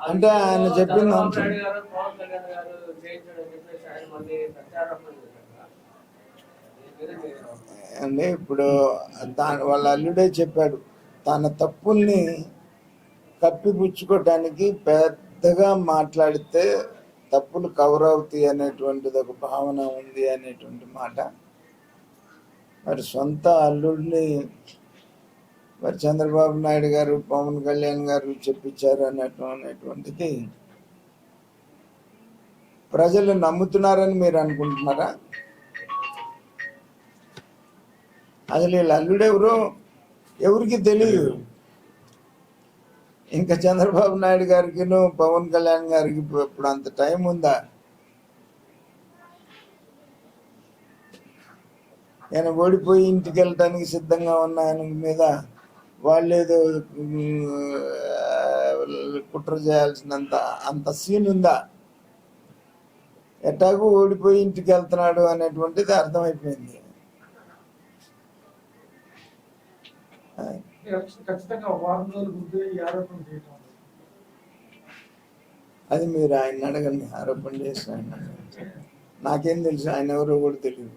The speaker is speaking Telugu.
అంటే ఆయన చెప్పిన చంద్రబాబు అంటే ఇప్పుడు దాని వాళ్ళ అల్లుడే చెప్పాడు తన తప్పుల్ని కప్పిపుచ్చుకోవటానికి పెద్దగా మాట్లాడితే తప్పులు కవర్ అవుతాయి అనేటువంటిది ఒక భావన ఉంది అనేటువంటి మాట. మరి సొంత అల్లుడిని మరి చంద్రబాబు నాయుడు గారు పవన్ కళ్యాణ్ గారు చెప్పించారు అనేటువంటిది ప్రజలు నమ్ముతున్నారని మీరు అనుకుంటున్నారా? అసలు వీళ్ళ అల్లుడెవరో ఎవరికి తెలియదు. ఇంకా చంద్రబాబు నాయుడు గారికి పవన్ కళ్యాణ్ గారికి ఇప్పుడు ఇప్పుడు అంత టైం ఉందా? ఆయన ఓడిపోయి ఇంటికి వెళ్ళటానికి సిద్ధంగా ఉన్న ఆయన మీద వాళ్ళు ఏదో కుట్ర చేయాల్సినంత అంత సీన్ ఉందా? ఎట్టాగూ ఓడిపోయి ఇంటికి వెళ్తున్నాడు అనేటువంటిది అర్థమైపోయింది. అది మీరు ఆయన అడగండి ఆరోపణ చేసిన ఆయన నాకేం తెలుసు ఆయన ఎవరో కూడా తెలియదు